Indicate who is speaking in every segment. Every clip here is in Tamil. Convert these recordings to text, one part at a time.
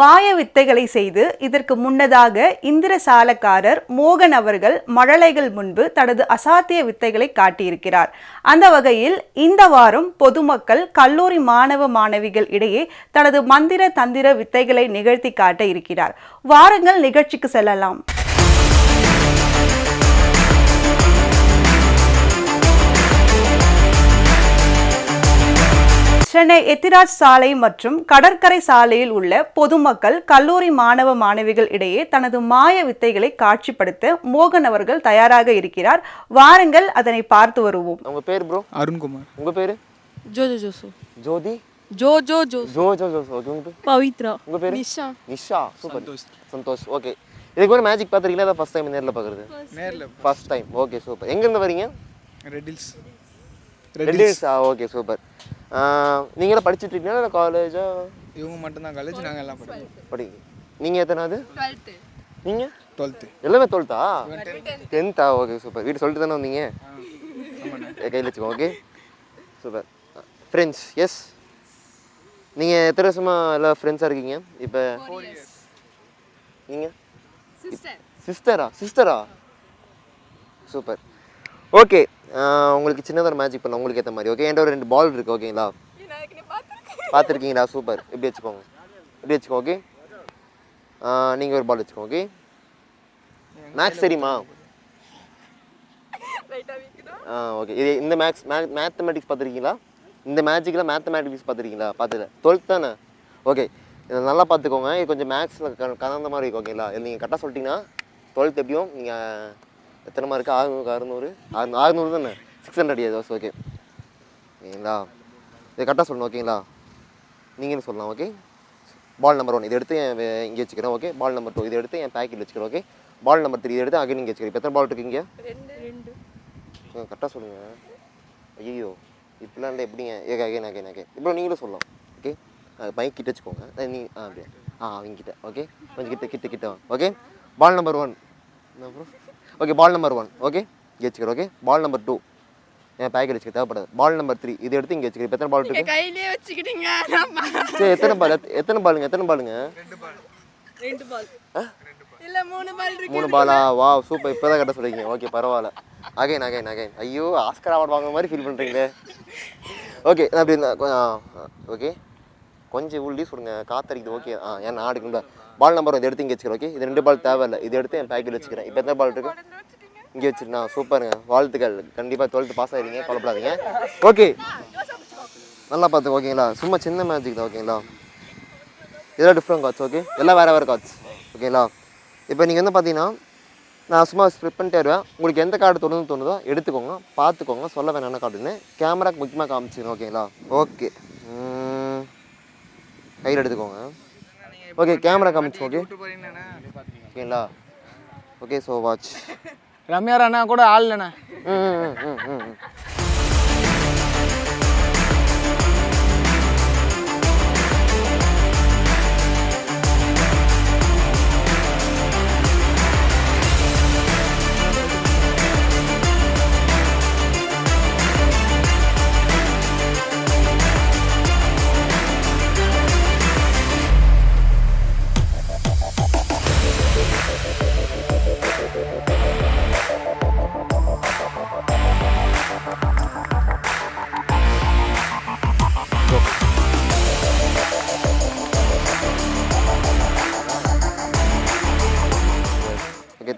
Speaker 1: மாய வித்தைகளை செய்து இதற்கு முன்னதாக இந்திர சாலக்காரர் மோகன் அவர்கள் மழலைகள் முன்பு தனது அசாத்திய வித்தைகளை காட்டியிருக்கிறார். அந்த வகையில் இந்த வாரம் பொதுமக்கள் கல்லூரி மாணவ மாணவிகள் இடையே தனது மந்திர தந்திர வித்தைகளை நிகழ்த்தி காட்ட இருக்கிறார். வாரங்கள் நிகழ்ச்சிக்கு செல்லலாம். சென்னை எத்திராஜ் சாலை மற்றும் கடற்கரை சாலையில் உள்ள பொதுமக்கள் கல்லூரி மாணவ மாணவிகள் இடையே தனது மாய வித்தைகளை காட்சிப்படுத்த மோகன் அவர்கள் தயாராக இருக்கிறார். வாருங்கள் அதனை பார்த்து வருவோம்.
Speaker 2: உங்க பேர் ப்ரோ
Speaker 3: அருண்குமார்.
Speaker 2: உங்க பேரு?
Speaker 4: ஜோஜோ ஜோசோ.
Speaker 2: ஜோதி?
Speaker 4: ஜோ ஜோ ஜோ
Speaker 2: ஜோ ஜோ ஜோ ஓகே உங்க பேர்?
Speaker 4: பவித்ரா.
Speaker 2: உங்க பேரு?
Speaker 4: நிஷா.
Speaker 2: நிஷா. சூப்பர். சந்தோஷ். ஓகே. இதுக்கு ஒரு மேஜிக் பார்த்துருக்கீங்களா? அதான் ஃபர்ஸ்ட் டைம் நேரில் பார்க்குறது.
Speaker 3: நேரில்
Speaker 2: ஃபர்ஸ்ட் டைம் ஓகே சூப்பர். எங்கேருந்து வரீங்க?
Speaker 3: ரெட்டில்ஸ்.
Speaker 2: ரெட்டில்ஸ்? ஆ ஓகே சூப்பர். நீங்களும் படிச்சுட்டு இருக்கீங்களா இல்லை காலேஜா
Speaker 3: இவங்க மட்டும்தான் காலேஜ் நாங்கள் எல்லாம் படிக்கிறோம்
Speaker 2: படி. நீங்கள் எத்தனாவது? நீங்கள்
Speaker 3: டுவெல்த்து
Speaker 2: எல்லாமே டுவெல்த்தா டென்த்தா ஓகே சூப்பர் வீட்டு சொல்லிட்டு தானே வந்தீங்க? கையில் வச்சுக்கோ ஓகே சூப்பர் ஃப்ரெண்ட்ஸ் எஸ் நீங்கள் எத்தனை வருஷமா எல்லாம் ஃப்ரெண்ட்ஸாக இருக்கீங்க? இப்போ நீங்கள் சிஸ்டரா சிஸ்டரா சூப்பர் ஓகே உங்களுக்கு சின்னதாக மேஜிக் பண்ண உங்களுக்கு ஏற்ற மாதிரி. ஓகே என்கிட்ட ஒரு ரெண்டு பால் இருக்குது ஓகேங்களா பார்த்துருக்கீங்களா? சூப்பர். இப்படி வச்சுக்கோங்க. இப்படி வச்சுக்கோ ஓகே நீங்கள் ஒரு பால் வச்சுக்கோங்க ஓகே மேக்ஸ் தெரியுமா? ஆ ஓகே இது இந்த மேக்ஸ் மேத்தமெட்டிக்ஸ் பார்த்துருக்கீங்களா? இந்த மேஜிக்கில் மேத்தமெட்டிக்ஸ் பார்த்துருக்கீங்களா? பார்த்துல டுவெல்த் தானே? ஓகே இதை நல்லா பார்த்துக்கோங்க. இது கொஞ்சம் மேக்ஸில் கலந்த மாதிரி இருக்கும் ஓகேங்களா இது நீங்கள் கரெக்டாக சொல்லிட்டீங்கன்னா டுவெல்த் எப்படியும் நீங்கள் எத்தனை மார்க்கு ஆறுநூறு அறுநூறு? ஆறு அறுநூறு தானே? சிக்ஸ் ஹண்ட்ரட் இயர்ஸ் ஓகே ஓகேங்களா? இது கரெக்டாக சொல்லணும் ஓகேங்களா? நீங்களும் சொல்லலாம் ஓகே பால் நம்பர் ஒன் இதை எடுத்து என் இங்கே வச்சுக்கிறேன் ஓகே பால் நம்பர் டூ இதை எடுத்து என் பேக்கெட் வச்சுக்கிறேன் ஓகே பால் நம்பர் த்ரீ இதை எடுத்து அகைன் இங்கே வச்சுக்கிறேன் இப்போ எத்தனை பால் இருக்கு இங்கே? கரெக்டாக சொல்லுங்கள் ஐயோ இப்படிலாம் இல்லை எப்படிங்க? ஏக அகைன் அகைன் அகைன் இப்போ நீங்களும் சொல்லலாம் ஓகே பைக் கிட்ட வச்சுக்கோங்க. நீ ஆ அப்படியே? ஆ அவங்க கிட்ட ஓகே கொஞ்சம் கிட்ட கிட்ட கிட்ட ஓகே பால் நம்பர் ஒன் அப்புறம்? Okay ball number one okay இங்கே வச்சுக்கிறேன் ஓகே பால் நம்பர் டூ என் பேக்கெட் வச்சுக்க தேவைப்படாது. பால் நம்பர் த்ரீ இதை எடுத்து இங்கே வச்சுக்கிறேன். இப்போ எத்தனை பால் இருக்கு
Speaker 4: கையிலே வச்சுக்கிட்டீங்க
Speaker 2: சரி எத்தனை பால் எத்தனை பாலுங்க எத்தனை பாலுங்க
Speaker 4: ரெண்டு பால் இல்ல மூணு பால் இருக்கு.
Speaker 2: மூணு பாலா வா சூப்பர் இப்போ தான் கட்ட சொல்றீங்க. ஓகே பரவாயில்ல. அகைன் அகைன் அகைன் ஐயோ ஆஸ்கர் அவார்ட் வாங்குற மாதிரி ஃபீல் பண்ணுறீங்களே ஓகே அப்படி ஓகே கொஞ்சம் உள்ளி சொல்லுங்க காத்தடிக்குது ஓகே ஆ ஏன் நான் எடுக்கணும்ல பால் நம்பர் இதை எடுத்து இங்கே வச்சுக்கிறேன் ஓகே இது ரெண்டு பால் தேவையில்லை. இதை எடுத்து என் பேக்கெட் வச்சுக்கிறேன். இப்போ எத்தனை பால் இருக்கு? இங்கே வச்சுருந்தா சூப்பருங்க வாழ்த்துக்கள். கண்டிப்பாக டுவெல்த்து பாஸ் ஆகிருங்க கவலைப்படாதீங்க. ஓகே நல்லா பார்த்து ஓகேங்களா சும்மா சின்ன மேஜிக் தான் ஓகேங்களா இதெல்லாம் டிஃப்ரெண்ட் காட்ஸ் ஓகே எல்லாம் வேறு வேறு காட்ஸ் ஓகேங்களா இப்போ நீங்கள் வந்து பார்த்தீங்கன்னா நான் சும்மா ஸ்ப்ரிட் பண்ணிட்டே வருவேன். உங்களுக்கு எந்த கார்டு தோணுதுன்னு தோணுதோ எடுத்துக்கோங்க பார்த்துக்கோங்க. சொல்ல வேணாம் என்ன கார்டுன்னு கேமராக்கு முக்கியமாக காமிச்சிக்கணும் ஓகேங்களா ஓகே கையில் எடுத்துக்கோங்க. ஓகே கேமரா காமிச்சு ஓகே ஓகேங்களா okay so watch
Speaker 3: Ramya Rana கூட ஆள்
Speaker 2: ம் ம், ம் ம்.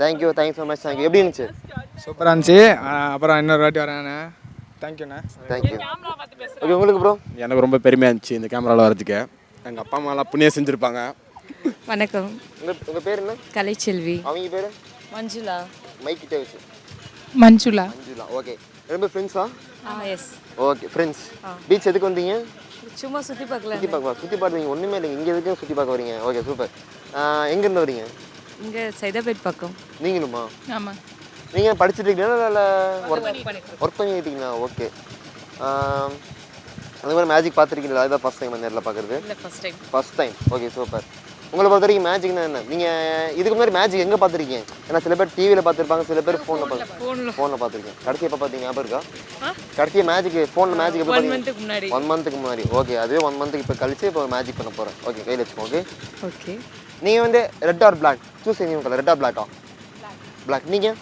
Speaker 2: Thank you thank you so much thank you எப்படி இருந்துச்சு?
Speaker 3: சூப்பராக இருந்துச்சு. அப்புறம் இன்னொரு வாட்டி வரேண்ணே தேங்க்யூண்ணே
Speaker 2: தேங்க்யூ ஓகே உங்களுக்கு ப்ரோ
Speaker 5: எனக்கு ரொம்ப பெருமையாக இருந்துச்சு இந்த கேமராவில் வரதுக்கு எங்கள் அப்பா அம்மாலாம் புண்ணியம் செஞ்சுருப்பாங்க.
Speaker 4: வணக்கம்.
Speaker 2: உங்கள் உங்கள் பேர் என்ன?
Speaker 4: கலைச்செல்வி.
Speaker 2: அவங்க பேர்?
Speaker 4: மஞ்சுளா.
Speaker 2: மைக் கிட்டே வச்சு.
Speaker 4: மஞ்சுளா.
Speaker 2: அஞ்சுலா ஓகே ரெண்டு ஃப்ரெண்ட்ஸா
Speaker 4: ஆ எஸ்
Speaker 2: ஓகே ஃப்ரெண்ட்ஸ் பீச் எதுக்கு வந்தீங்க?
Speaker 4: சும்மா சுத்தி பார்க்கல
Speaker 2: சுற்றி பார்க்க சுற்றி பார்க்குறீங்க ஒன்றுமே இல்லைங்க. இங்கே எதுக்கு சுற்றி பார்க்க வரீங்க? ஓகே சூப்பர் எங்கேருந்து வரீங்க?
Speaker 4: இங்க சைதாபேட் பக்கம்.
Speaker 2: நீங்களுமா?
Speaker 4: ஆமா.
Speaker 2: நீங்கள் படிச்சுட்டு இருக்கீங்களா இல்லை ஒர்க் ஒர்க் பண்ணிக்கிட்டீங்களா ஓகே அந்த மாதிரி மேஜிக் பார்த்துருக்கீங்களா? இதான் ஃபஸ்ட் டைம் நேரில் பார்க்குறது
Speaker 4: இல்ல first time
Speaker 2: first time okay super உங்களை பொறுத்த வரைக்கும் மேஜிக்னா என்ன? நீங்கள் இதுக்கு முன்னாடி மேஜிக் எங்கே பார்த்துருக்கீங்க? ஏன்னா சில பேர் டிவியில் பார்த்துருப்பாங்க சில பேர் ஃபோனில் பார்த்து ஃபோனில் பார்த்துருக்கீங்க. கடைசி எப்போ பார்த்தீங்க ஞாபகம் இருக்கா? கடைசியாக மேஜிக் ஃபோனில் மேஜிக் எப்போ
Speaker 4: ஒன்
Speaker 2: பார்த்தீங்க
Speaker 4: மந்த்துக்கு முன்னாடி.
Speaker 2: ஒன் மந்த்துக்கு முன்னாடி. ஓகே அதுவே ஒன் மந்த்துக்கு இப்போ கழிச்சு இப்போ மேஜிக் பண்ண போகிறேன் ஓகே கையில் வச்சுக்கோ ஓகே
Speaker 4: ஓகே
Speaker 2: நீங்கள் வந்து ரெட் ஆர் பிளாக் சூஸ் பண்ணி கலர் ரெட் ஆர் பிளாக்கா பிளாக் நீங்கள்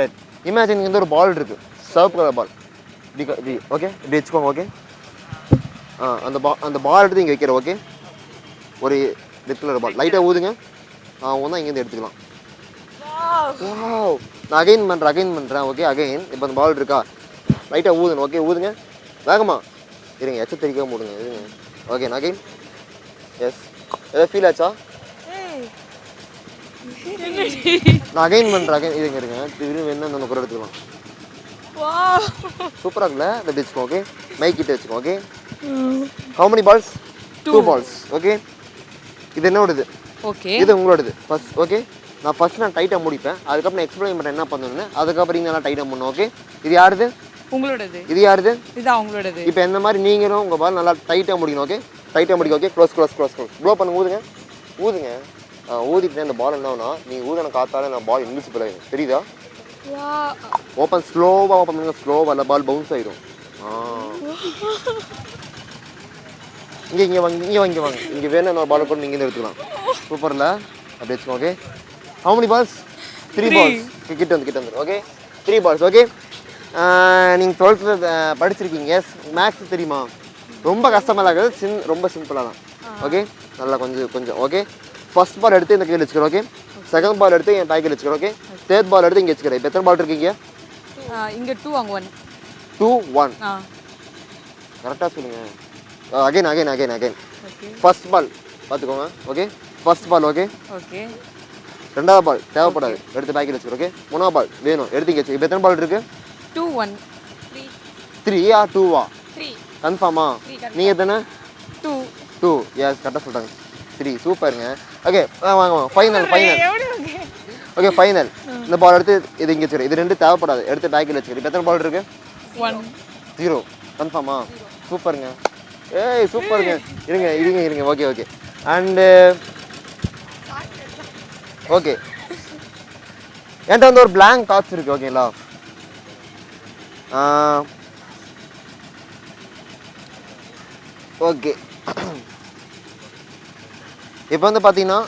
Speaker 2: ரெட் இமேஜின் வந்து ஒரு பால் இருக்குது சிவப்பு கலர் பால் இப்படி ஓகே இப்படி வச்சுக்கோங்க ஓகே ஆ அந்த பா அந்த பால் எடுத்து இங்கே வைக்கிற ஓகே ஒரு ரெட் கலர் பால் லைட்டாக ஊதுங்க. ஆ ஒன்றா இங்கேருந்து எடுத்துக்கலாம். நான் அகைன் பண்ணுறேன் அகைன் பண்ணுறேன் ஓகே அகைன் இப்போ அந்த பால் இருக்கா? லைட்டாக ஊதுங்க ஓகே ஊதுங்க. வேகமா. இருங்க எச்ச தெரிக்காம விடுங்க இருங்க. ஓகே நான் அகைன் எஸ் ஏதாவது ஃபீல் ஆச்சா? நான் அகைன் பண்ணுறேன் அகைன் இதுங்க இருங்க. திரும்பி வேணும் அந்த குரல் எடுத்துக்கலாம். சூப்பராக இருக்குல்ல? இந்த வச்சுக்கோ ஓகே மைக் கிட்ட வச்சுக்கோ okay how many balls two balls okay இது என்னோடது
Speaker 4: ஓகே
Speaker 2: இது உங்களோடது. ஃபர்ஸ்ட் ஓகே நான் ஃபர்ஸ்ட் நான் டைட்டாக முடிப்பேன். அதுக்கப்புறம் எக்ஸ்பிளைன் பண்ணுறேன் என்ன பண்ணணும்னு. அதுக்கப்புறம் நீங்கள் நல்லா டைட்டாக பண்ணணும் ஓகே இது யாருது?
Speaker 4: உங்களோடது.
Speaker 2: இது யாருது?
Speaker 4: இது அவங்களோடது.
Speaker 2: இப்போ இந்த மாதிரி நீங்களும் உங்கள் பால் நல்லா டைட்டாக முடிக்கணும் ஓகே டைட்டாக முடிக்கணும் okay close close close close blow பண்ணுங்க ஊதுங்க. ஊதுங்க. ஊதிட்டு அந்த பால் என்னன்னா நீங்கள் ஊதின காத்தால நான் பால் இன்விசிபிள் ஆகிடும் தெரியுதா? ஓப்பன் ஸ்லோவாக ஓப்பன் பண்ணுங்க ஸ்லோவாக இல்லை பால் பவுன்ஸ் ஆயிடும் இங்கே இங்கே வாங்க இங்கே வாங்க வாங்க. இங்கே வேணும் இன்னொரு பால் கூட நீங்கள் எடுத்துக்கலாம். சூப்பரில் அப்படி வச்சுக்கோ okay how many balls three balls கிட்ட வந்து கிட்ட வந்து ஓகே த்ரீ பால்ஸ் ஓகே நீங்கள் டுவெல்த்தில் படிச்சிருக்கீங்க. எஸ் மேக்ஸ் தெரியுமா? ரொம்ப கஷ்டமெல்லாம் இருக்காது சின் ரொம்ப சிம்பிளாக தான். ஓகே நல்லா கொஞ்சம் கொஞ்சம் ஓகே ஃபர்ஸ்ட் பால் எடுத்து இந்த கையில் வச்சுக்கிறேன் ஓகே செகண்ட் பால் எடுத்து என் டாய்க்கில் வச்சுக்கிறேன் ஓகே தேர்ட் பால் எடுத்து இங்கே வச்சுக்கிறேன். இப்போ எத்தனை பால் இருக்கீங்க
Speaker 4: இங்க டூ அங்க ஒன்
Speaker 2: டூ ஒன் கரெக்டாக சொல்லுங்க. Again again again again first ball பார்த்துக்கோங்க okay first ball okay
Speaker 4: okay
Speaker 2: ரெண்டாவது பால் தேவைப்படாது. எடுத்து பேக்கில் வச்சுக்கோ ஓகே மூணாவது பால் வேணும். எடுத்து இங்கே இப்போ எத்தனை பால் இருக்கு?
Speaker 4: டூ ஒன் த்ரீ
Speaker 2: ஆ டூவா கன்ஃபார்மா நீங்கள் எத்தனை?
Speaker 4: டூ
Speaker 2: டூ எஸ் கரெக்டாக சொல்லிட்டாங்க த்ரீ சூப்பருங்க. ஓகே வாங்க ஃபைனல் ஃபைனல் ஓகே ஃபைனல் இந்த பால் எடுத்து இது இங்கே வச்சுரு இது ரெண்டு தேவைப்படாது. எடுத்து பேக்கில் வச்சுக்கிறேன். இப்போ எத்தனை பால் இருக்கு?
Speaker 4: ஒன்
Speaker 2: ஜீரோ கன்ஃபார்மா சூப்பருங்க. ஏய் சூப்பருங்க. இருங்க இருங்க இருங்க. ஓகே ஓகே அண்டு ஓகே என்கிட்ட வந்து ஒரு blank தாட்ஸ் இருக்கு ஓகேங்களா ஓகே இப்போ வந்து பார்த்தீங்கன்னா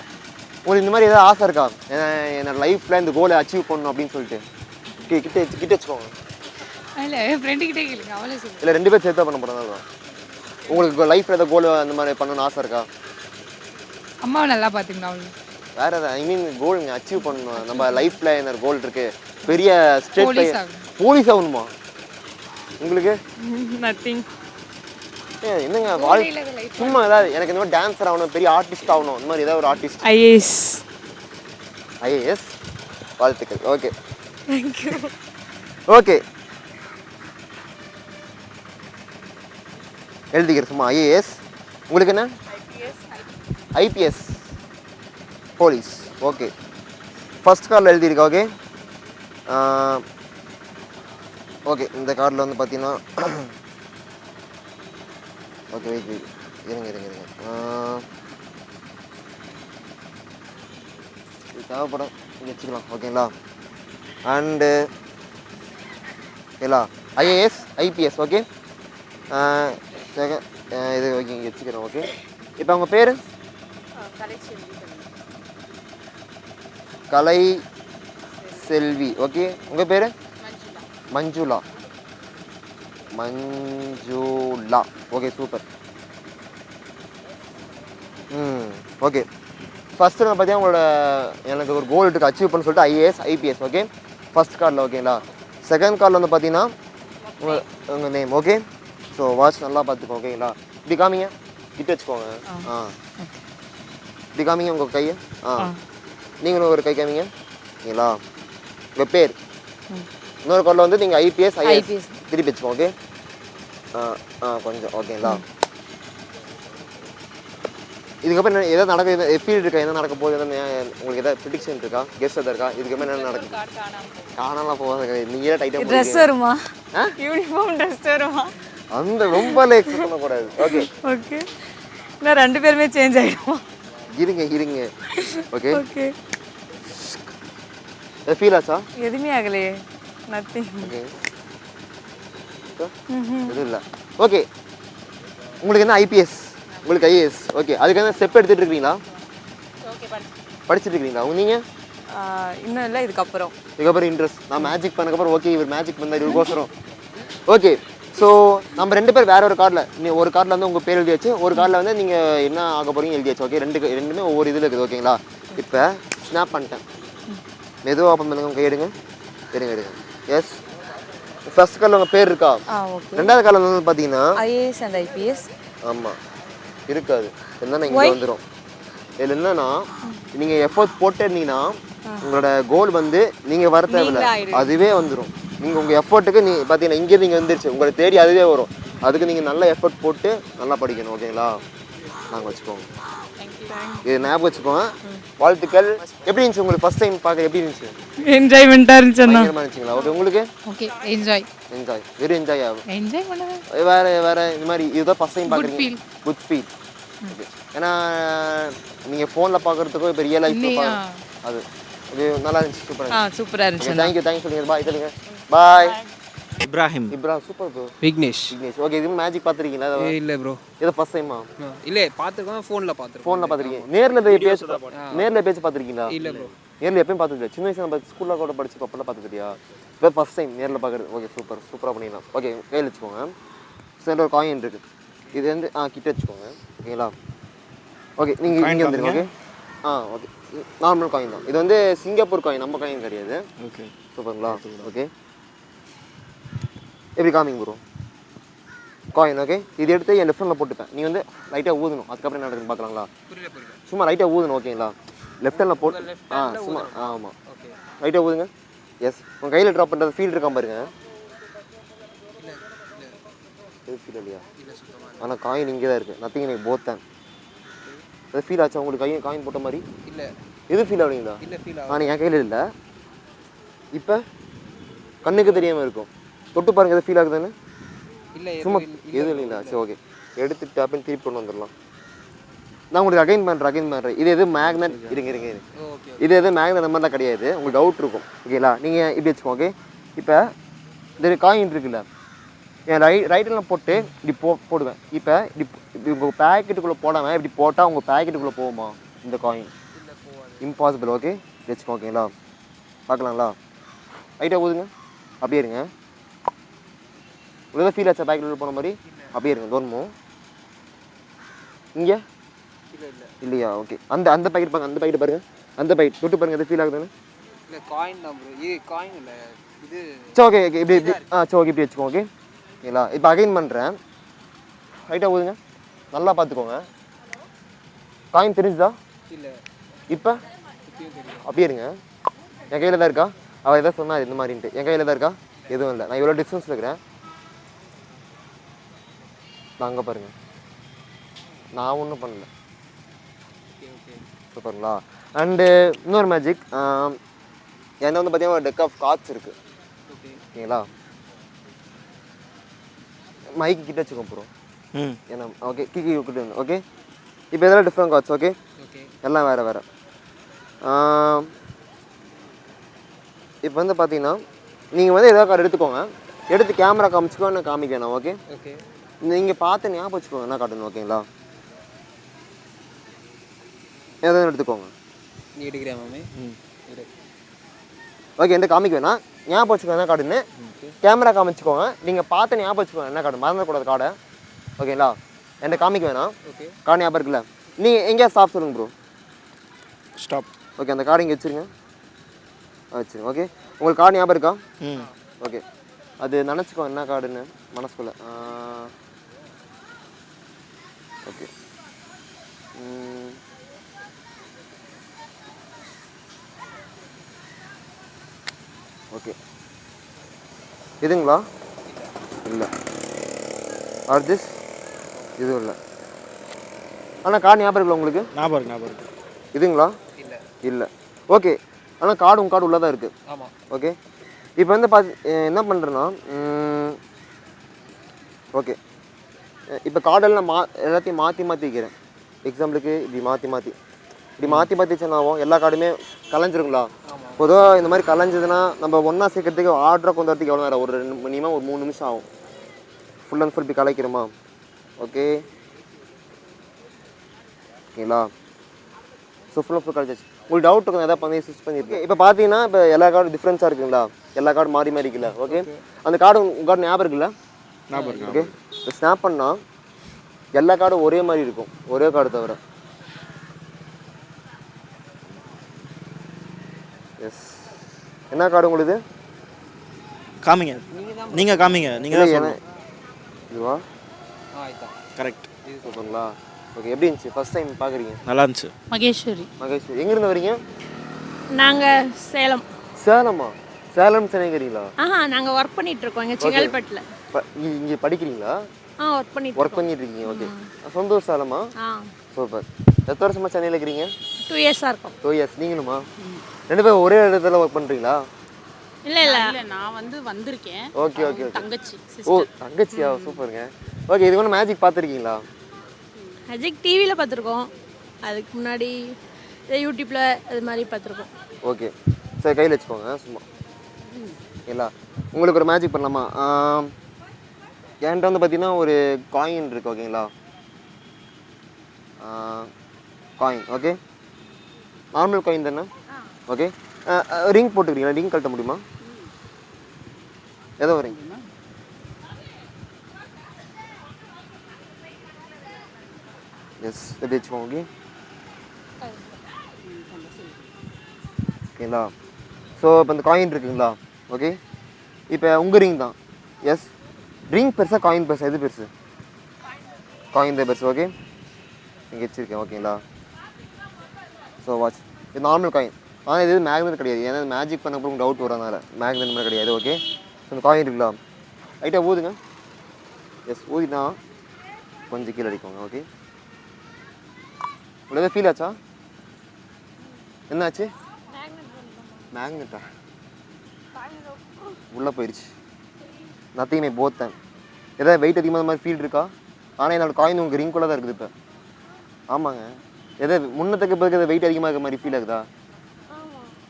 Speaker 2: உங்களுக்கு இந்த மாதிரி ஏதாவது ஆசை இருக்கா? என்ன- என்னோட லைஃப்பில் இந்த கோலை அச்சீவ் பண்ணணும் அப்படின்னு சொல்லிட்டு. கிட்ட வச்சு- கிட்ட வச்சுக்கோங்க.
Speaker 4: இல்ல என் ஃப்ரெண்டு கிட்டே கேளுங்க அவளே சொல்லு.
Speaker 2: இல்லை ரெண்டு பேர் சேர்த்தா பண்ண போகிறதா உங்களுக்கு லைஃப்பில் ஏதாவது கோல் அந்த மாதிரி பண்ணணும்னு ஆசை இருக்கா?
Speaker 4: அம்மாவை நல்லா பாத்துக்கணும் அவளு?
Speaker 2: வேற ஏதாவது ஐ மீன் கோல் அச்சீவ் பண்ணணும். நம்ம லைஃப்பில் என்ன கோல் இருக்கு? பெரிய ஸ்டேட். போலீஸ் ஆகணுமா. உங்களுக்கு?
Speaker 4: நத்திங்
Speaker 2: என்னங்க சும்மா ஏதாவது எனக்கு இந்த மாதிரி டான்ஸர் ஆகணும் பெரிய ஆர்டிஸ்ட் ஆகணும் இந்த மாதிரி ஏதாவது ஒரு ஆர்டிஸ்ட்
Speaker 4: ஐஏஎஸ்.
Speaker 2: ஐஏஎஸ்? வாழ்த்துக்கள். ஓகே.
Speaker 4: Thank you
Speaker 2: okay. எழுதிக்கிற சும்மா ஐஏஎஸ். உங்களுக்கு என்ன? IPS police. ஓகே. ஃபர்ஸ்ட் கார்டில் எழுதியிருக்கா ஓகே? ஓகே. இந்த கார்டில் வந்து பார்த்தீங்கன்னா ஓகே வெயிட் வெயிட் இருங்க இருங்க இருங்க. இது தேவைப்படும். இங்கே வச்சுக்கலாம். ஓகேங்களா? அண்டு ஓகேங்களா ஐஏஎஸ் ஐபிஎஸ் ஓகே? இது ஓகே இங்கே வச்சுக்கிறேன் ஓகே? இப்போ அவங்க பேர்? கலை செல்வி ஓகே? உங்கள் பேர்? மஞ்சுளா. மஞ்சுளா ஓகே சூப்பர் ம் ஓகே ஃபஸ்ட்டு நான் பார்த்தீங்கன்னா உங்களோட எனக்கு ஒரு கோல் இருக்குது அச்சீவ் பண்ண சொல்லிட்டு ஐஏஎஸ் ஐபிஎஸ் ஓகே ஃபர்ஸ்ட் கார்டில் ஓகேங்களா செகண்ட் கார்டில் வந்து பார்த்தீங்கன்னா உங்கள் உங்கள் நேம் ஓகே ஸோ வாட்ச் நல்லா பார்த்துக்கோ ஓகேங்களா இப்படி காமிங்க. கிட்ட வச்சுக்கோங்க. ஆ. இப்படி காமிங்க உங்கள் கையை. ஆ. நீங்களும் ஒரு கை காமிங்க. ஓகேங்களா? உங்கள் பேர்? இன்னொரு கார்டில் வந்து நீங்கள் ஐபிஎஸ்
Speaker 4: IPS.
Speaker 2: திருப்பி வச்சுக்கோங்க ஓகே ஆ ஆ கொஞ்சம் ஓகேங்களா இதுக்கப்புறம் என்ன எதாவது நடக்க ஃபீல் இருக்கா? என்ன நடக்க போகுது? உங்களுக்கு எதாவது ப்ரிடிக்ஷன் இருக்கா? கெஸ் எதாவது இருக்கா? இதுக்கப்புறம் என்ன நடக்குது? காணாம போகாத. நீங்களே டைட்டாக
Speaker 4: ட்ரெஸ் வருமா?
Speaker 2: ஆ?
Speaker 4: யூனிஃபார்ம் ட்ரெஸ் வருமா?
Speaker 2: அந்த ரொம்ப எக்ஸ்பெக்ட் பண்ணக்கூடாது. ஓகே
Speaker 4: ஓகே நான் ரெண்டு பேருமே சேஞ்ச் ஆயிடுமா?
Speaker 2: இருங்க இருங்க. ஓகே
Speaker 4: ஓகே
Speaker 2: ஃபீல் ஆச்சா?
Speaker 4: எதுவுமே ஆகலையே. நத்திங்
Speaker 2: ஓகே எதுவும் இல்லை. ஓகே உங்களுக்கு என்ன ஐபிஎஸ் உங்களுக்கு ஐஏஎஸ் ஓகே அதுக்கான ஸ்டெப் எடுத்துட்டு இருக்கீங்களா? படிச்சுட்டு இருக்கீங்களா? நீங்கள்
Speaker 4: இன்னும் இல்லை இதுக்கப்புறம்.
Speaker 2: இதுக்கப்புறம் இன்ட்ரெஸ்ட் நான் மேஜிக் பண்ணக்கப்புறம் ஓகே இவர் மேஜிக் பண்ணார் இவருக்கோசரம் ஓகே ஸோ நம்ம ரெண்டு பேர் வேற ஒரு கார்டில் நீ ஒரு கார்டில் வந்து உங்கள் பேர் எழுதியாச்சு ஒரு கார்டில் வந்து நீங்கள் என்ன ஆக போறீங்க எழுதியாச்சு. ஓகே ரெண்டு ரெண்டுமே ஒவ்வொரு இதில் இருக்குது ஓகேங்களா இப்போ ஸ்னாப் பண்ணிட்டேன். மெதுவாக ஓப்பன் பண்ணுங்க உங்கள் எடுங்க. எடுங்க எடுங்க. எஸ் ஃபர்ஸ்ட் கார்டில் உங்கள் பேர் இருக்கா? ரெண்டாவது கார்டில் வந்து பார்த்தீங்கன்னா
Speaker 4: ஐஏஎஸ் அண்ட் ஐபிஎஸ்
Speaker 2: ஆமாம் இருக்காது. என்னன்னா இங்கே வந்துடும் இதில் என்னன்னா நீங்கள் எஃபோர்ட் போட்டே இருந்தீங்கன்னா உங்களோட கோல் வந்து நீங்கள் வர தேவையில்ல அதுவே வந்துடும் நீங்கள் உங்கள் எஃபோர்ட்டுக்கு நீ பார்த்தீங்கன்னா இங்கே நீங்கள் வந்துருச்சு. உங்களை தேடி அதுவே வரும். அதுக்கு நீங்கள் நல்ல எஃபோர்ட் போட்டு நல்லா படிக்கணும் ஓகேங்களா நாங்கள் வச்சுக்கோங்க. இது ஞாபகம் வச்சுக்கோங்க. வாழ்த்துக்கள். எப்படி இருந்துச்சு உங்களுக்கு ஃபர்ஸ்ட் டைம் பார்க்க எப்படி இருந்துச்சு? பயங்கரமா இருந்துச்சுங்களா? ஓகே உங்களுக்கு?
Speaker 6: ஓகே என்ஜாய்
Speaker 2: என்ஜாய் வெறும் என்ஜாய் ஆகும்
Speaker 6: என்ஜாய்
Speaker 2: வேற வேற இந்த மாதிரி இதுதான் ஃபர்ஸ்ட் டைம் பார்க்குறீங்க. குட் ஃபீல் ஏன்னா நீங்க ஃபோன்ல பார்க்கறதுக்கும் இப்போ ரியல் லைஃப்
Speaker 6: இல்லையா?
Speaker 2: அது. இது நல்லா இருந்துச்சு
Speaker 6: ஆ
Speaker 2: சூப்பராக
Speaker 6: சூப்பராக இருந்துச்சு
Speaker 2: தேங்க்யூ தேங்க்யூ சொல்லுங்க. பாய் சொல்லுங்க. பாய்
Speaker 7: Ibrahim.
Speaker 2: இப்ரா super bro
Speaker 3: Vignesh.
Speaker 2: Vignesh. Okay இது மேஜிக் பார்த்துருக்கீங்களா
Speaker 3: இல்லை ப்ரோ
Speaker 2: இது ஃபர்ஸ்ட் டைமா
Speaker 3: இல்லை பார்த்துருக்கோம் ஃபோனில் பார்த்துருக்கோம்
Speaker 2: ஃபோனில் பார்த்துருக்கீங்க நேரில் போய் பேச்சு நேரில் பேச்சு பார்த்துருக்கீங்களா
Speaker 3: இல்லை ப்ரோ
Speaker 2: நேரில் எப்பயும் பார்த்தது சின்ன வயசுல நம்ம ஸ்கூலில் கூட படிச்சு அப்பெல்லாம் பார்த்தது இல்லையா இப்போ ஃபர்ஸ்ட் டைம் நேரில் பார்க்குறது ஓகே சூப்பர் சூப்பராக பண்ணிடலாம். ஓகே கையில் வச்சுக்கோங்க. சைடில் ஒரு காயின் இருக்குது இது வந்து ஆ கிட்ட வச்சுக்கோங்க. ஓகேங்களா ஓகே நீங்கள் இங்கே வந்துருங்க ஓகே ஆ ஓகே நார்மல் காயின் தான். இது வந்து சிங்கப்பூர் காயின் நம்ம காயின் கிடையாது.
Speaker 5: ஓகே
Speaker 2: சூப்பருங்களா ஓகே எப்படி காமிங்க ப்ரோ காயின் ஓகே இது எடுத்து என் லெஃப்ட் ஹேண்டில் போட்டுப்பேன். நீ வந்து லைட்டாக ஊதணும். அதுக்கப்புறம் என்ன நடக்குதுன்னு பார்க்கலாங்களா? சும்மா லைட்டாக ஊதணும் ஓகேங்களா லெஃப்ட் ஹேண்டில் போட்டு ஆ சும்மா ஆமாம் லைட்டாக ஊதுங்க. எஸ் உங்கள் கையில் ட்ராப் பண்ணுறது ஃபீல் இருக்காம பாருங்க. ஃபீல் இல்லையா? ஆனால் காயின் இங்கே தான் இருக்குது நத்திங் எனக்கு போத் தான். அது ஃபீல் ஆச்சா? உங்களுக்கு கையும் காயின் போட்ட மாதிரி?
Speaker 3: இல்லை.
Speaker 2: எது ஃபீல் ஆகுறீங்களா
Speaker 3: இல்லை ஃபீல்
Speaker 2: ஆனால் என் கையில் இல்லை. இப்போ கண்ணுக்கு தெரியாமல் இருக்கும். தொட்டு பாருங்க எது ஃபீல் ஆகுதுன்னு?
Speaker 3: இல்லை
Speaker 2: சும்மா எதுவும் இல்லைங்களா? சரி ஓகே எடுத்துட்டு டேப்புன்னு திருப்பி கொண்டு வந்துடலாம். நான் உங்களுக்கு அகைன் பண்ணுறேன் அகைன் பண்ணுறேன் இது எது மேக்னட் இருங்க இருங்க இது எது மேக்னட் அந்த மாதிரிலாம் கிடையாது. உங்களுக்கு டவுட் இருக்கும். ஓகேங்களா நீங்கள் இப்படி வச்சுக்கோங்க ஓகே இப்போ இந்த காயின் இருக்குல்ல? என் ரை ரைட்டெல்லாம் போட்டு இப்படி போ போடுவேன். இப்போ இப்படி இப்படி உங்கள் பேக்கெட்டுக்குள்ளே போடாமல் இப்படி போட்டால் உங்கள் பேக்கெட்டுக்குள்ளே போகுமா இந்த காயின் இம்பாசிபிள் ஓகே வச்சுக்கோ ஓகேங்களா பார்க்கலாங்களா? ரைட்டாக ஊதுங்க அப்படியே இருங்க. உங்களுக்கு ஃபீல் ஆச்சா பேக்கெட் போன மாதிரி. அப்படியே இருங்க தோணுமோ இங்கே? இல்லையா? ஓகே அந்த அந்த பாக்கெட் பாருங்க அந்த பாக்கெட் பாருங்க. அந்த பாக்கெட் தொட்டு பாருங்க எது ஃபீல் ஆகுதுன்னு
Speaker 3: இல்லை காயின் தான் ப்ரோ இது காயின் இல்லை இது
Speaker 2: சரி ஓகே ஓகே இப்படி இப்படி ஆ சரி ஓகே இப்படி வச்சுக்கோ ஓகே ஓகேங்களா? இப்போ அகைன் பண்ணுறேன் ரைட்டாக ஊதுங்க நல்லா பார்த்துக்கோங்க. காயின் தெரிஞ்சுதா?
Speaker 3: இல்லை.
Speaker 2: இப்போ? அப்படியே இருங்க. என் கையில் தான் இருக்கா? அவள் எதாவது சொன்னா இந்த மாதிரின்ட்டு. என் கையில் தான் இருக்கா? எதுவும் இல்லை. நான் இவ்வளோ டிஸ்டன்ஸில் இருக்கிறேன். நான் அங்கே பாருங்க. நான் ஒன்றும் பண்ணல. சூப்பருங்களா? அண்டு இன்னொரு மேஜிக் என்கிட்ட வந்து பார்த்தீங்கன்னா ஒரு டெக் ஆஃப் கார்ட்ஸ் இருக்குது ஓகேங்களா? மைக்கு கிட்ட வச்சுக்கோ ப்ரோ
Speaker 7: ம்.
Speaker 2: ஏன்னா ஓகே கிக்கி கிட்ட ஓகே இப்போ இதெல்லாம் டிஃப்ரெண்ட் கார்ட்ஸ் ஓகே
Speaker 3: ஓகே.
Speaker 2: எல்லாம் வேறு வேறு. இப்போ வந்து பார்த்தீங்கன்னா நீங்கள் வந்து ஏதாவது கார்டு எடுத்துக்கோங்க. எடுத்து கேமரா காமிச்சுக்கோ நான் காமிக்க வேணாம் ஓகே
Speaker 3: ஓகே.
Speaker 2: நீங்கள் பார்த்து ஞாபகம் வச்சுக்கோங்க என்ன காட்டணும் ஓகேங்களா எதாவது எடுத்துக்கோங்க.
Speaker 3: நீ எடுக்கிறியா மாமே?
Speaker 2: ஓகே எந்த காமிக்க வேணாம். ஞாபகம் வச்சுக்கோங்க என்ன கார்டுன்னு கேமரா காமிச்சுக்கோங்க. நீங்கள் பார்த்து ஞாபகம் வச்சுக்கோங்க என்ன கார்டு மறந்துடக்கூடாது கார்டை ஓகேங்களா என்கிட்ட காமிக்க வேணாம்.
Speaker 3: ஓகே.
Speaker 2: கார்டு ஞாபகம் இருக்குல்ல? நீங்கள் எங்கேயா ஸ்டாப் சொல்லுங்க ப்ரோ
Speaker 5: ஸ்டாப்
Speaker 2: ஓகே அந்த கார்டு இங்கே வச்சுருங்க. ஆ, வச்சுருங்க ஓகே உங்களுக்கு கார்டு ஞாபகம் இருக்கா?
Speaker 7: ம்.
Speaker 2: ஓகே அது நினச்சிக்கோ என்ன கார்டுன்னு மனசுக்குள்ள. ஓகே ஓகே இதுங்களா? இல்லை. ஆர் திஸ் இதுவும் இல்லை. ஆனால் கார்டு ஞாபகம் இருக்குல்ல உங்களுக்கு?
Speaker 5: ஞாபகம் இருக்கு, ஞாபகம் இருக்கு.
Speaker 2: இதுங்களா?
Speaker 3: இல்லை.
Speaker 2: இல்லை. ஓகே ஆனால் கார்டு உங்கள் கார்டு உள்ளே தான் இருக்குது
Speaker 3: ஆமாம்
Speaker 2: ஓகே இப்போ வந்து பார்த்து என்ன பண்ணுறேன்னா ஓகே இப்போ கார்டெல்லாம் மா எல்லாத்தையும் மாற்றி மாற்றி வைக்கிறேன். எக்ஸாம்பிளுக்கு இப்படி மாற்றி மாற்றி இப்படி மாற்றி மாற்றி வச்சு என்ன ஆகும் எல்லா கார்டுமே கலைஞ்சிருங்களா பொதுவாக இந்த மாதிரி கலைஞ்சதுன்னா நம்ம ஒன்றா சேர்க்கறதுக்கு ஆர்டரை கொண்டு வரதுக்கு எவ்வளோ நேரம்? ஒரு ரெண்டு மினிமம் ஒரு மூணு நிமிஷம் ஆகும். ஃபுல் அண்ட் ஃபுல் இப்படி கலைக்கிறோமா? ஓகே ஓகேங்களா ஸோ ஃபுல்லாக ஃபுல் கழிச்சாச்சு உங்களுக்கு டவுட் இருக்கும் எதாவது பண்ணி ஸ்விட்ச் பண்ணியிருக்கேன் இப்போ பார்த்தீங்கன்னா இப்போ எல்லா கார்டும் டிஃப்ரென்ஸாக இருக்குங்களா? எல்லா கார்டும் மாறி மாறி இருக்குல்ல? ஓகே அந்த கார்டு உங்கள் கார்டு ஞாபகம் இருக்குல்ல?
Speaker 5: ஞாபகம்
Speaker 2: ஓகே இப்போ ஸ்னாப் பண்ணால் எல்லா கார்டும் ஒரே மாதிரி இருக்கும். ஒரே கார்டு தவிர. எஸ் என்ன கார்டு உங்களுக்கு
Speaker 7: காமிங்க. நீங்க காமிங்க. நீங்க தான்
Speaker 2: இதுவா?
Speaker 7: கரெக்ட்
Speaker 2: சூப்பருங்களா ஓகே எப்படி இருந்துச்சு? ஃபர்ஸ்ட் டைம் பார்க்குறீங்க
Speaker 7: நல்லா இருந்துச்சு.
Speaker 6: மகேஸ்வரி.
Speaker 2: மகேஷ் எங்கேருந்து வரீங்க
Speaker 4: நாங்கள் சேலம்.
Speaker 2: சேலமா? சேலம் சென்னைங்கிறீங்களா?
Speaker 4: ஆஹா நாங்கள் ஒர்க் பண்ணிட்டு இருக்கோம். இங்கே செங்கல்பட்டில்.
Speaker 2: இங்க இங்கே படிக்கிறீங்களா?
Speaker 4: ஆ ஒர்க் பண்ணிட்டு
Speaker 2: ஒர்க் பண்ணிட்டு இருக்கீங்க. ஓகே சொந்த ஊர் சேலமா
Speaker 4: ஆ.
Speaker 2: சூப்பர். எத்தனை வருஷமா சென்னையில் இருக்கிறீங்க
Speaker 4: டூ இயர்ஸாக இருக்கும்.
Speaker 2: டூ இயர்ஸ் நீங்களுமா? ரெண்டு பேரும் ஒரே இடத்துல ஒர்க் பண்ணுறீங்களா
Speaker 4: இல்லை இல்லை.
Speaker 8: இல்ல நான் வந்து வந்திருக்கேன்.
Speaker 2: ஓகே ஓகே ஓகே
Speaker 8: தங்கச்சி
Speaker 2: ஓ தங்கச்சியா? சூப்பருங்க. ஓகே இது ஒன்று மேஜிக் பார்த்துருக்கீங்களா?
Speaker 4: அஜிக் டிவியில் பார்த்துருக்கோம். அதுக்கு முன்னாடி யூடியூப்பில் அது மாதிரி பார்த்துருக்கோம்.
Speaker 2: ஓகே சரி கையில் வச்சுக்கோங்க. சும்மா. இல்லா உங்களுக்கு ஒரு மேஜிக் பண்ணலாமா? என்கிட்ட வந்து பார்த்தீங்கன்னா ஒரு காயின் இருக்கு ஓகேங்களா காயின் ஓகே நார்மல் காயின் தானே? ஓகே ரிங் போட்டுக்கிறீங்களா? ரிங் கழட்ட முடியுமா? ஏதோ ஒரு ரிங் எஸ் எப்படி வச்சுக்கோங்க ஓகே ஓகேங்களா? ஸோ இப்போ இந்த காயின் இருக்குங்களா? ஓகே இப்போ உங்கள் ரிங் தான். எஸ் ரிங் பெருசா காயின் பெருசா எது பெருசு? காயின் தான் பெருசு ஓகே இங்கே வச்சுருக்கேன் ஓகேங்களா ஸோ வாட்ச் இது நார்மல் காயின் ஆனால் இது மேக்னெட் கிடையாது. ஏன்னா மேஜிக் பண்ண அப்புறம் டவுட் வரனால மேக்னெட் மாதிரி கிடையாது ஓகே ஸோ இந்த காயின் இருக்குங்களா லைட்டாக ஊதுங்க. எஸ் ஊதினா கொஞ்சம் கீழே அடிக்கோங்க ஓகே உங்களுக்கு ஃபீல் ஆச்சா? என்னாச்சு? மேக்னெட்டா உள்ளே போயிடுச்சு நத்திங் மே போத்தேன் ஏதாவது வெயிட் அதிகமாக மாதிரி ஃபீல் இருக்கா? ஆனால் என்னோட காயின் உங்கள் ரிங்குள்ளே தான் இருக்குது இப்போ. ஆமாங்க. எதாவது முன்னத்துக்கு பிறகு எதாவது வெயிட் அதிகமாக இருக்க மாதிரி ஃபீல் ஆகுதா?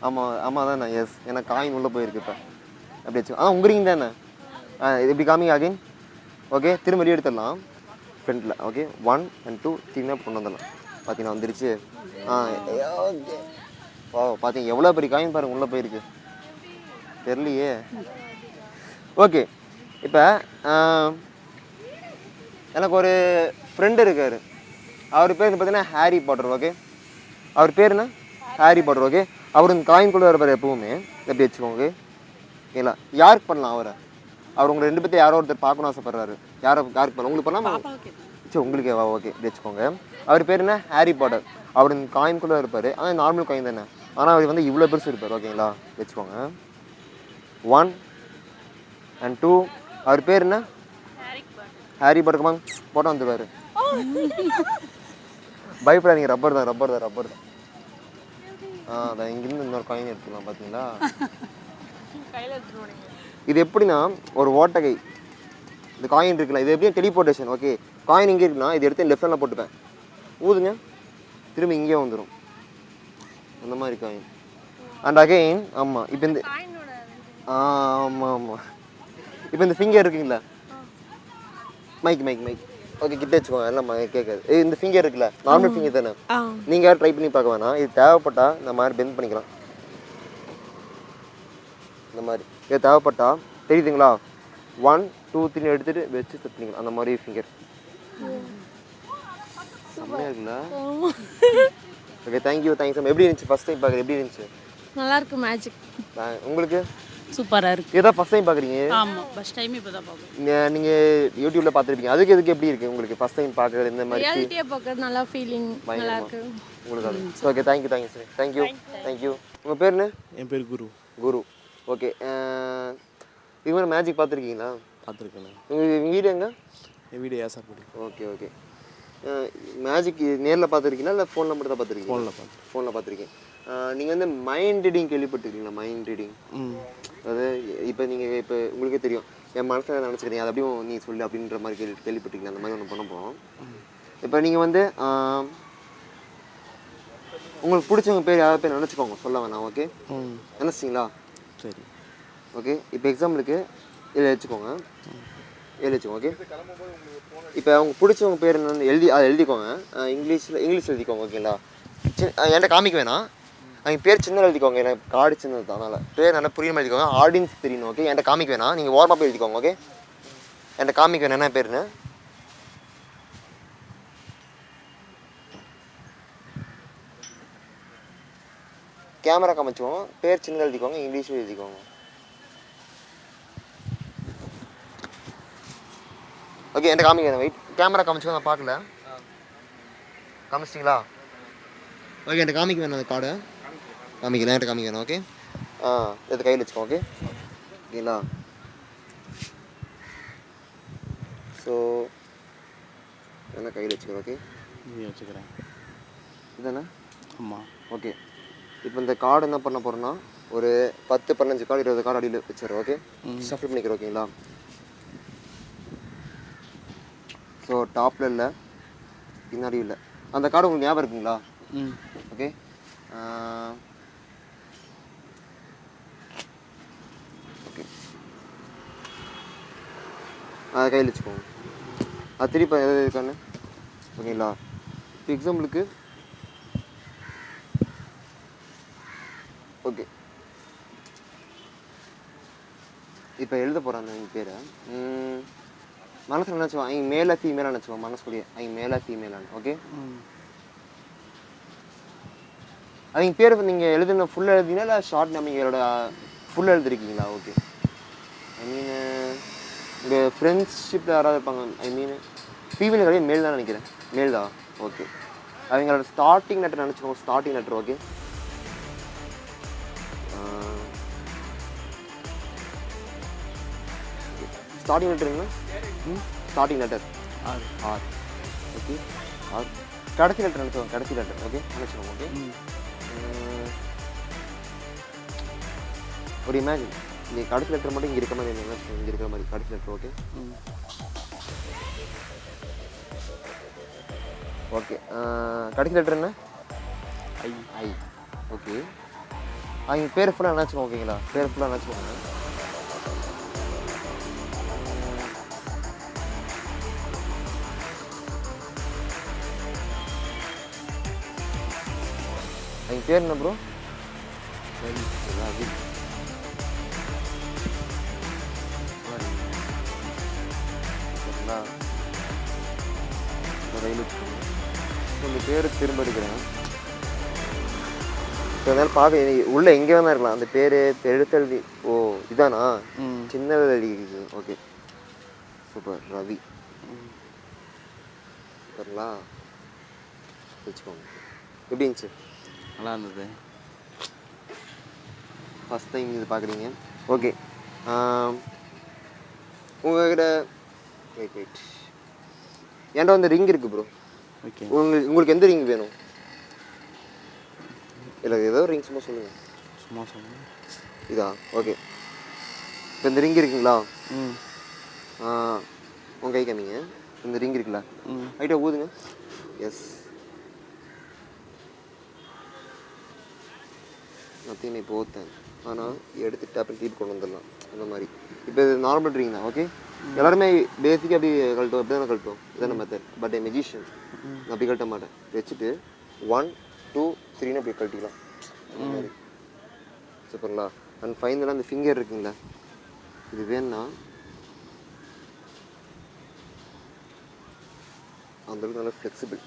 Speaker 2: ஆமாம் ஆமாம் தானே எஸ் ஏன்னா காயின் உள்ளே போயிருக்கு இப்போ. அப்படி வச்சு ஆ உங்கள் ரிங் தானே? ஆ இது இப்படி காமிங்க அகைன் ஓகே திரும்ப ரெடி எடுத்துடலாம். ஃப்ரண்ட்டில் ஓகே ஒன் அண்ட் டூ த்ரீனா கொண்டு வந்துடலாம். பார்த்தீங்கன்னா வந்துருச்சு. ஆ ஓகே ஓ பார்த்தீங்க எவ்வளோ பெரிய காயின் பாருங்க உள்ளே போயிருக்கு. தெரியலையே. ஓகே இப்போ எனக்கு ஒரு ஃப்ரெண்டு இருக்கார். அவர் பேர் பார்த்தீங்கன்னா ஹாரி பாட்டர் ஓகே அவர் பேர் என்ன? ஹாரி பாட்டர் ஓகே அவர் இந்த காயின் கூட இருப்பார் எப்பவுமே. எப்படி வச்சுக்கோங்க ஓகேங்களா யாருக்கு பண்ணலாம் அவரை? அவர் உங்களை ரெண்டு பேர்த்தையும் யாரோ ஒருத்தர் பார்க்கணும் ஆசைப்படுறாரு. யாரோ யாருக்கு பண்ணலாம்? உங்களுக்கு பண்ணலாமா? சரி உங்களுக்கு வா ஓகே வச்சுக்கோங்க. அவர் பேர் என்ன? ஹாரி பாட்டர் அவர் இந்த காயின் கூட இருப்பார். ஆனால் நார்மல் காயின் தானே. ஆனால் அவர் வந்து இவ்வளோ பெருசு இருப்பார் ஓகேங்களா வச்சுக்கோங்க. ஒன் அண்ட் டூ அவர் பேர் என்ன? Harry Potter. போட்டோ வந்துருவாரு பயப்படாதீங்க ரப்பர் தான் ரப்பர் தான் ரப்பர் தான். ஆ அதான் இங்கிருந்து இன்னொரு காயின் எடுத்துக்கலாம் பார்த்தீங்களா இது எப்படின்னா ஒரு ஓட்டகை. இந்த காயின் இருக்குல்ல இது எப்படியும் டெலிபோர்டேஷன் ஓகே காயின் இங்கே இருக்குன்னா இது எடுத்து லெஃப்ட் ஹேண்டில் போட்டுப்பேன். ஊதுங்க. திரும்பி இங்கே வந்துடும் அந்த மாதிரி காயின் அண்ட் அகைன் ஆமாம் இப்போ இந்த ஆமாம் ஆமாம் இப்போ இந்த ஃபிங்கர் இருக்குங்களா? மைக் மைக் மைக் ஓகே கிட்ட வச்சுக்கோங்க. எல்லாம் கேட்காது. இந்த ஃபிங்கர் இருக்குல்ல? நார்மல் ஃபிங்கர் தானே? நீங்கள் யாரும் ட்ரை பண்ணி பார்க்க வேணாம். இது தேவைப்பட்டா இந்த மாதிரி பெண்ட் பண்ணிக்கலாம். இந்த மாதிரி. இது தேவைப்பட்டா தெரியுதுங்களா? ஒன் டூ த்ரீ எடுத்துட்டு வச்சு தட்டுனீங்களா அந்த மாதிரி ஃபிங்கர் செம்மையாக இருக்குல்ல? ஓகே தேங்க்யூ தேங்க்ஸ் எப்படி இருந்துச்சு? ஃபஸ்ட் டைம் பார்க்குறது எப்படி இருந்துச்சு?
Speaker 4: நல்லா இருக்கு மேஜிக்
Speaker 2: உங்களுக்கு?
Speaker 8: சூப்பரா இருக்கு.
Speaker 2: இதான் ஃபஸ்ட் டைம் பார்க்குறீங்க
Speaker 8: ஆமா ஃபர்ஸ்ட் டைம் இப்பதான் பாக்குறேன்
Speaker 2: நீங்கள் யூடியூப்ல பார்த்துருப்பீங்க அதுக்கு எதுக்கு எப்படி இருக்கு உங்களுக்கு ஃபஸ்ட் டைம் பார்க்குறது இந்த மாதிரி
Speaker 4: ரியாலிட்டியை பார்க்கறது நல்லா ஃபீலிங் நல்லா இருக்கு.
Speaker 2: உங்களுக்கு அது. Okay thank you thank you sir thank you thank you உங்கள் பேர் என்ன?
Speaker 7: என் பேர் குரு.
Speaker 2: குரு. ஓகே இது மாதிரி மேஜிக் பார்த்துருக்கீங்களா
Speaker 5: பார்த்துருக்கேண்ணே
Speaker 2: உங்கள் வீடு எங்க?
Speaker 5: என் வீடு பிடிக்கும்
Speaker 2: ஓகே ஓகே மேஜிக் நேரில் பார்த்துருக்கீங்களா இல்லை ஃபோனில் மட்டும் தான் பார்த்துருக்கீங்க
Speaker 5: ஃபோனில் பார்த்து
Speaker 2: ஃபோனில் பார்த்துருக்கீங்க நீங்கள் வந்து மைண்ட் ரீடிங் கேள்விப்பட்டிருக்கீங்களா? மைண்ட் ரீடிங் அதாவது இப்போ நீங்கள் இப்போ உங்களுக்கே தெரியும். என் மனசில் நினச்சிக்கிறீங்க அது அப்படியும் நீ சொல்லு அப்படின்ற மாதிரி கேள்வி கேள்விப்பட்டிருக்கீங்க அந்த மாதிரி ஒன்று பண்ண போகிறோம் இப்போ நீங்கள் வந்து உங்களுக்கு பிடிச்சவங்க பேர் யாராவது பேர் நினச்சிக்கோங்க. சொல்ல வேணாம் ஓகே நினச்சிங்களா
Speaker 7: சரி.
Speaker 2: ஓகே இப்போ எக்ஸாம்பிளுக்கு இதில் வச்சுக்கோங்க. இதில் வச்சுக்கோங்க ஓகே இப்போ அவங்க பிடிச்சவங்க பேர் என்னன்னு எழுதி அதை எழுதிக்கோங்க. இங்கிலீஷில் இங்கிலீஷ் எழுதிக்கோங்க ஓகேங்களா அஹ் என்கிட்ட காமிக்க வேணாம். அவங்க பேர் சின்னதாக எழுதிக்கோங்க. எனக்கு கார்டு சின்னது தான். அதனால் பேர் நல்லா புரியாமல் எழுதிக்கோங்க. ஆடியன்ஸ் தெரியணும் ஓகே என்கிட்ட காமிக்க வேணாம். நீங்கள் ஓரமாக எழுதிக்கோங்க ஓகே என்கிட்ட காமிக்க வேணாம். என்ன பேருன்னு? கேமரா காமிச்சுக்கோங்க பேர் சின்னதாக எழுதிக்கோங்க. இங்கிலீஷில் எழுதிக்கோங்க. ஓகே என்கிட்ட காமிக்க வெயிட் கேமரா காமிச்சுக்கோ நான் பார்க்கல. காமிச்சிட்டிங்களா? ஓகே என்கிட்ட காமிக்க வேணும் அந்த கார்டை. காமிக்கல என்கிட்ட காமிக்க வேணும் ஓகே ஆ கையில் வச்சுக்கோ ஓகே ஓகேங்களா? ஸோ என்ன கையில் வச்சுக்கிறேன் ஓகே
Speaker 7: வச்சுக்கிறேன்.
Speaker 2: இதுதானே
Speaker 7: ஆமாம்
Speaker 2: ஓகே இப்போ இந்த கார்டு என்ன பண்ண போகிறேன்னா ஒரு பத்து பதினஞ்சு கார்டு இருபது கார்டு அடியில் வச்சிடுறேன் ஓகே ஷஃபிள் பண்ணிக்கிறேன் ஓகேங்களா? ஸோ டாப்பில் இல்லை பின்னாடி இல்லை. அந்த கார்டு உங்களுக்கு ஞாபகம் இருக்குங்களா? ஓகே அதை கையில் வச்சுக்கோங்க. அது திருப்பி எது இருக்கான்னு ஓகேங்களா? இப்போ எக்ஸாம்பிளுக்கு ஓகே. இப்போ எழுத போகிறேன் எங்கள் பேரை. மனசில் நினச்சிவோம் அவங்க மேலே ஃபீமேலாக நினச்சிவோம் மனசுக்குள்ளேயே. அவங்க மேலே ஃபீமேலான்னு ஓகே? அவங்க பேர் நீங்கள் எழுதுன ஃபுல்லாக எழுதினா இல்லை ஷார்ட் நம்மளோட ஃபுல்லாக எழுதிருக்கீங்களா? ஓகே. ஐ மீன் உங்கள் ஃப்ரெண்ட்ஷிப்பில் யாராவது இருப்பாங்க? ஐ மீன் ஃபீமேல் கிடையாது மேல் தான் நினைக்கிறேன். மேல் தான். ஓகே அவங்களோட ஸ்டார்டிங் லெட்டர் நினச்சிக்கோங்க. ஸ்டார்டிங் லெட்டர் ஓகே ஸ்டார்டிங் லெட்டருங்களா ஸ்டார்டிங் லெட்டர்
Speaker 7: ஆறு.
Speaker 2: ஆர் ஓகே ஆர் கடைசி லெட்டர் நினச்சிக்கோங்க. கடைசி லெட்டர் ஓகே நினச்சிக்கோங்க ஓகே ஒரு இமேஜின் நீ கடைசி லெட்டர் மட்டும் இங்கே இருக்க மாதிரி நினச்சிக்கோங்க இங்கே இருக்கிற மாதிரி கடைசி லெட்டர் ஓகே ஓகே கடைசி லெட்டர் என்ன?
Speaker 7: ஐ.
Speaker 2: ஐ. ஓகே அவங்க பேர் ஃபுல்லாக நினச்சிக்கோங்க ஓகேங்களா பேர் ஃபுல்லாக நினச்சிக்கோங்க அவங்க பேர் என்ன ப்ரோ ரயில் உங்கள் பேர் திரும்ப எடுக்கிறேன் இப்போ இருந்தாலும் பார்க்க உள்ள எங்கே வேணா இருக்கலாம். அந்த பேர் எழுத்தெழுதி ஓ இதானா? சின்ன எழுதி ஓகே. சூப்பர். ரவி. சூப்பர்ங்களா வச்சுக்கோங்க. எப்படி இருந்துச்சு?
Speaker 7: நல்லா இருந்தது.
Speaker 2: ஃபஸ்ட் டைம் இது பார்க்குறீங்க ஓகே உங்ககிட்ட வெயிட் வெயிட் என்கிட்ட வந்து ரிங் இருக்குது ப்ரோ
Speaker 7: ஓகே
Speaker 2: உங்களுக்கு உங்களுக்கு எந்த ரிங் வேணும்? இல்லை ஏதோ ரிங் சும்மா சொல்லுங்கள்
Speaker 7: சும்மா சொல்லுங்கள்
Speaker 2: இதா? ஓகே இப்போ இந்த ரிங் இருக்குங்களா?
Speaker 7: ம்.
Speaker 2: உங்கள் கை காமிங்க இந்த ரிங் இருக்குல்ல?
Speaker 7: ம்.
Speaker 2: ரைட்டாக ஊதுங்க. எஸ் நத்திங் இப்போ ஓத்தேன் ஆனால் எடுத்து டேப்பன் திருப்பி கொண்டு வந்துடலாம். அந்த மாதிரி. இப்போ இது நார்மல் ரிங் தான் ஓகே எல்லாருமே பேசிக்காக அப்படி கழட்டும் அப்படி தானே கழட்டும் இதான மெத்தட் பட் ஏ மெஜிஷியன் நான் அப்படி கழட்ட மாட்டேன். வச்சுட்டு ஒன் டூ த்ரீன்னு அப்படி கழட்டிக்கலாம். சூப்பர்லா அண்ட் ஃபைனலாக அந்த ஃபிங்கர் இருக்குங்களா? இது வேணும்னா அந்த அளவுக்கு நல்லா ஃப்ளெக்சிபிள்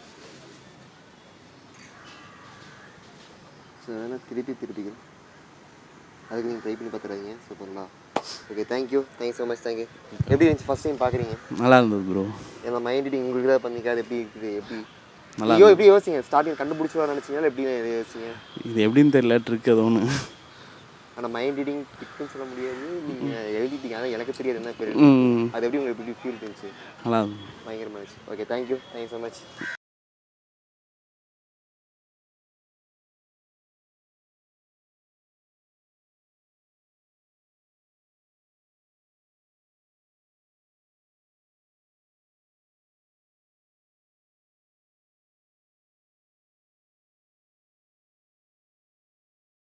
Speaker 2: ஸோ அதனால் திருப்பி திருப்பிக்கணும். அதுக்கு நீங்கள் ட்ரை பண்ணி பார்த்துறாதீங்க சூப்பர்லா okay thank you thank you so much thank you எப்படி இருந்துச்சு ஃபஸ்ட் டைம் பார்க்குறீங்க?
Speaker 7: நல்லா இருந்தது ப்ரோ
Speaker 2: ஏன்னா மைண்ட் ரீடிங் உங்களுக்கு தான் பண்ணிக்காது எப்படி இருக்குது எப்படி?
Speaker 7: நல்லா
Speaker 2: ஐயோ எப்படி யோசிங்க? ஸ்டார்டிங் கண்டுபிடிச்சிடலாம் நினச்சிங்களா எப்படி யோசிங்க
Speaker 7: இது எப்படின்னு தெரியல ட்ரிக் அது ஒன்று
Speaker 2: ஆனால் மைண்ட் ரீடிங் டிக்குன்னு சொல்ல முடியாது. நீங்கள் எழுதிட்டீங்க ஆனால் எனக்கு தெரியாது என்ன பேர். அது எப்படி உங்களுக்கு எப்படி ஃபீல் இருந்துச்சு?
Speaker 7: நல்லா
Speaker 2: பயங்கரமாக இருந்துச்சு. Okay thank you thank you so much